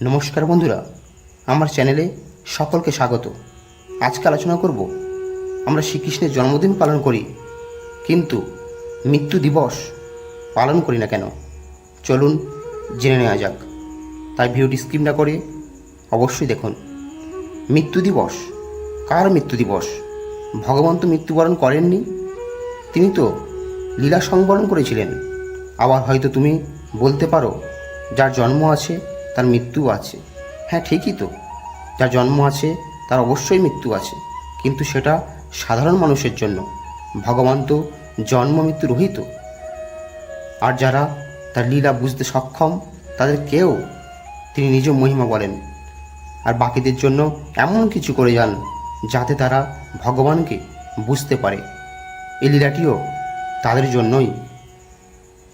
নমস্কার বন্ধুরা, আমার চ্যানেলে সকলকে স্বাগত। আজকে আলোচনা করব, আমরা শ্রীকৃষ্ণের জন্মদিন পালন করি, কিন্তু মৃত্যু দিবস পালন করি না কেন? চলুন জেনে নেওয়া যাক। তাই ভিডিওটি স্কিপ না করে অবশ্যই দেখুন। মৃত্যু দিবস, কার মৃত্যু দিবস? ভগবান তো মৃত্যুবরণ করেননি? তিনি তো লীলা সংবরণ করেছিলেন। আবার হয়তো তুমি বলতে পারো, যার জন্ম আছে তার মৃত্যু আছে। হ্যাঁ ঠিকই তো। যার জন্ম আছে, তার অবশ্যই মৃত্যু আছে। কিন্তু সেটা সাধারণ মানুষের জন্য। ভগবান তো জন্ম মৃত্যু রহিত। আর যারা তার লীলা বুঝতে সক্ষম, তাদের কেউ তিনি নিজ মহিমা বলেন। আর বাকিদের জন্য এমন কিছু করে যান, যাতে তারা ভগবানকে বুঝতে পারে। এই লীলাটিও তাদের জন্যই।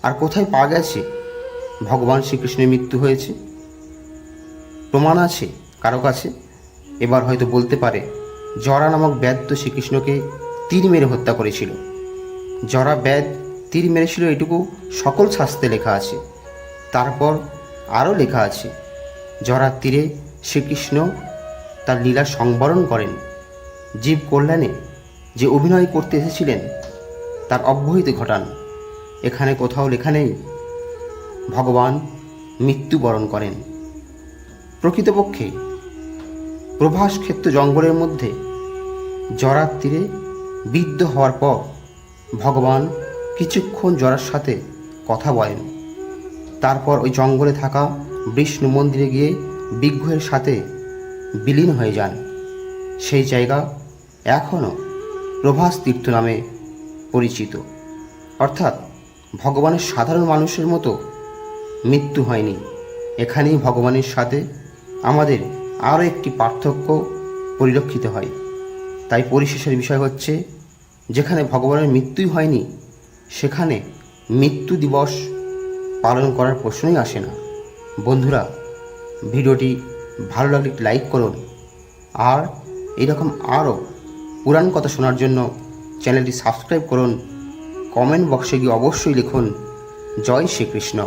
আর কোথায় পাওয়া গেছে? ভগবান শ্রীকৃষ্ণের মৃত্যু হয়েছে। প্রমাণ আছে কারও কাছে এবার হয়তো বলতে পারে, জরা নামক ব্যাদ্য শ্রীকৃষ্ণকে তীর মেরে হত্যা করেছিল। জরা ব্যাদ তীর মেরেছিল এটুকু সকল শাস্তে লেখা আছে। তারপর আরও লেখা আছে জরার তীরে শ্রীকৃষ্ণ তার লীলা সংবরণ করেন। জীব কল্যাণে যে অভিনয় করতে এসেছিলেন, তার অব্যাহতি ঘটান। এখানে কোথাও লেখা নেই, ভগবান মৃত্যুবরণ করেন। প্রকৃতপক্ষে প্রভাস ক্ষেত্র জঙ্গলের মধ্যে জরার তীরে বিদ্ধ হওয়ার পর ভগবান কিছুক্ষণ জরার সাথে কথা বলেন। তারপর ওই জঙ্গলে থাকা বিষ্ণু মন্দিরে গিয়ে বিগ্রহের সাথে বিলীন হয়ে যান। সেই জায়গা এখনও প্রভাস তীর্থ নামে পরিচিত। অর্থাৎ ভগবানের সাধারণ মানুষের মতো মৃত্যু হয়নি। এখানেই ভগবানের সাথে আমাদের আরও একটি পার্থক্য পরিলক্ষিত হয়। তাই পরিশেষের বিষয় হচ্ছে, যেখানে ভগবানের মৃত্যুই হয়নি, সেখানে মৃত্যু দিবস পালন করার প্রশ্নই আসে না। বন্ধুরা, ভিডিওটি ভালো লাগলে একটি লাইক করুন আর এরকম আরও পুরাণ কথা শোনার জন্য চ্যানেলটি সাবস্ক্রাইব করুন। কমেন্ট বক্সে গিয়ে অবশ্যই লিখুন, জয় শ্রীকৃষ্ণ।